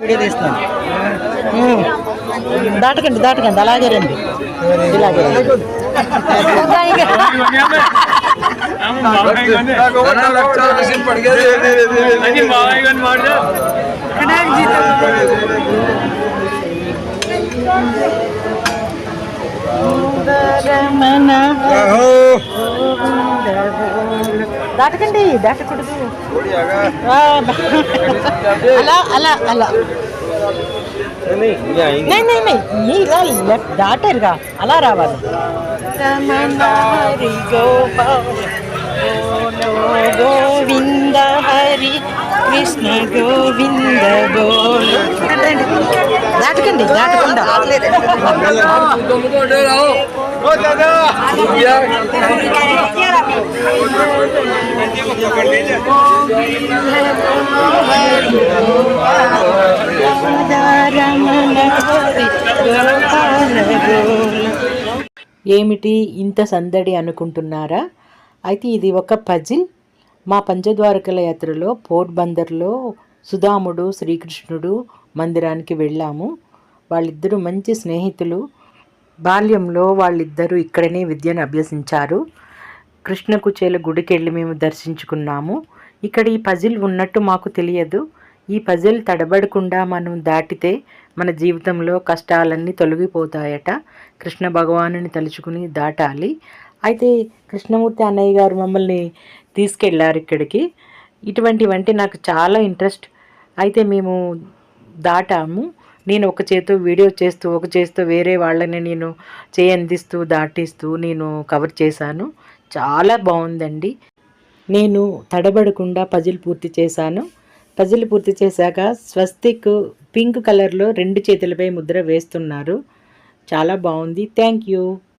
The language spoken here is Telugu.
వీడియో తీస్తున్నాను దాటకండి దాటకండి అలాగే రండి. ఇలాగే రండి. దాటకండి దాటకూడదు. అలా అలా అలా. ఇలా దాటరుగా అలా రావాలి. హరి గోవింద హరి కృష్ణ గోవింద గోలు దాటకండి దాటకుండా. రావట్లేదు ఏమిటి ఇంత సందడి అనుకుంటున్నారా? అయితే ఇది ఒక పజిల్. మా పంచద్వారకల యాత్రలో పోర్ట్ బందర్లో సుధాముడు శ్రీకృష్ణుడు మందిరానికి వెళ్ళాము. వాళ్ళిద్దరూ మంచి స్నేహితులు. బాల్యంలో వాళ్ళిద్దరూ ఇక్కడనే విద్యను అభ్యసించారు. కృష్ణకుచేల గుడికి వెళ్ళి మేము దర్శించుకున్నాము. ఇక్కడ ఈ పజిల్ ఉన్నట్టు మాకు తెలియదు. ఈ పజిల్ తడబడకుండా మనం దాటితే మన జీవితంలో కష్టాలన్నీ తొలగిపోతాయట. కృష్ణ భగవానుని తలుచుకుని దాటాలి. అయితే కృష్ణమూర్తి అన్నయ్య గారు మమ్మల్ని తీసుకెళ్ళారు ఇక్కడికి. ఇటువంటివంటే నాకు చాలా ఇంట్రెస్ట్. అయితే మేము దాటాము. నేను ఒక చేతో వీడియో చేస్తూ ఒక చేస్తూ వేరే వాళ్ళని నేను చేయందిస్తూ దాటిస్తూ నేను కవర్ చేశాను. చాలా బాగుందండి. నేను తడబడకుండా పజిల్ పూర్తి చేశాను. పజిల్ పూర్తి చేశాక స్వస్తిక్ పింక్ కలర్లో రెండు చేతులపై ముద్ర వేస్తున్నారు. చాలా బాగుంది. Thank you.